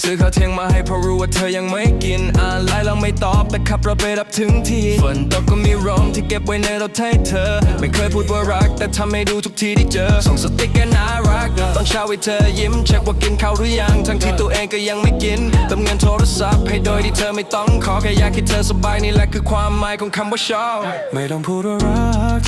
ซื้อข้าวเที่ยงมาให้เพราะรู้ว่าเธอยังไม่กิน อ่านไลน์แล้วไม่ตอบแต่ขับรถไปรับถึงที่ฝนตกก็มีร่มที่เก็บไว้ในรถให้เธอ ไม่เคยพูดว่ารัก แต่ทำให้ดูทุกทีที่เจอ ส่งสติ๊กเกอร์น่ารักตอนเช้าให้เธอยิ้มเช็คว่ากินข้าวหรือยัง ทั้งที่ตัวเองก็ยังไม่กินเติมเงินโทรศัพท์ให้โดยที่เธอไม่ต้องขอแค่อยากให้เธอสบายนี่แหละคือความหมายของคำว่าชอบไม่ต้องพูดว่ารัก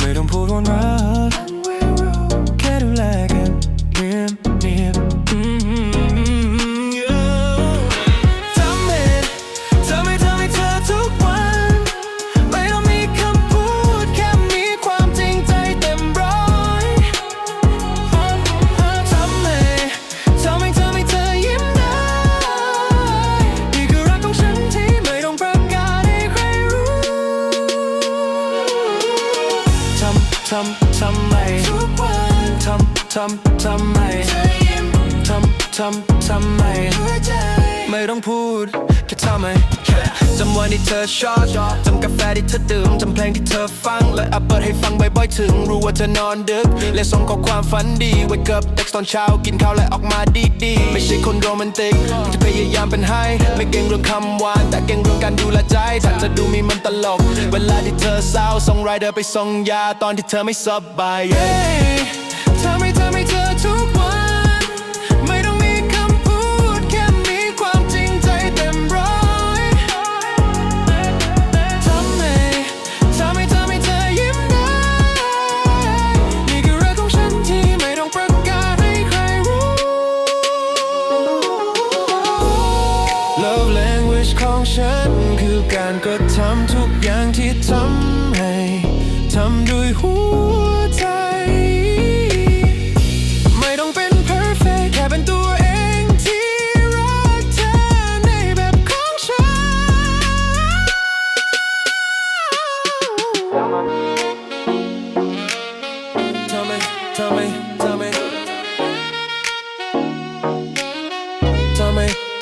ไม่ต้องพูดว่ารักำทำทำไมทุกวันทำทำทำไมทำทำทำไมไม่ต้องพูดแค่ทำไมจ ที่เธอชอบจำกาแฟที่เธอดื่มจำเพลงที่เธอฟัง และอัปเปิดให้ฟังบ่อยๆถึง รู้ว่าเธอนอนดึกและส่งข้อความฝันดี wake up text ตอนเช้ากินข้าวและออกมาดีๆ ไม่ใช่คนโรแมนติกที่พยายามเป็นให้ ไม่เก่งเรื่องคำหวาน แต่เก่งเรื่องการดูแลใจถ้าจะดูมีมันตลก เวลาที่เธอเศร้าส่งไรเดอร์ไปส่งยาตอนที่เธอไม่สบาย yeah ทำให้ทำให้เธอ Love language ของฉันคือการกระทำทุกอย่างที่ทำ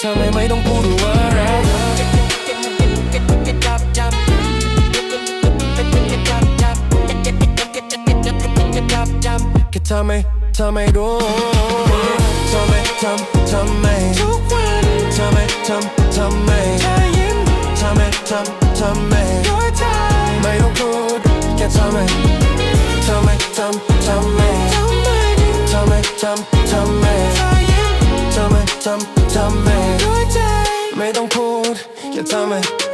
me, tell me ไม่ต้องพูดว่ารักแค่ทำไมทำไมรู้ทำไมทำทำไมทุกวันทำไมทำทำไมเธอยิ้มทำไมทำทำไมหัวยใจไม่ต้องพูดแค่ทำไมทำไมทำทำไมทำไมทำไมทำทำไม ยิ้มท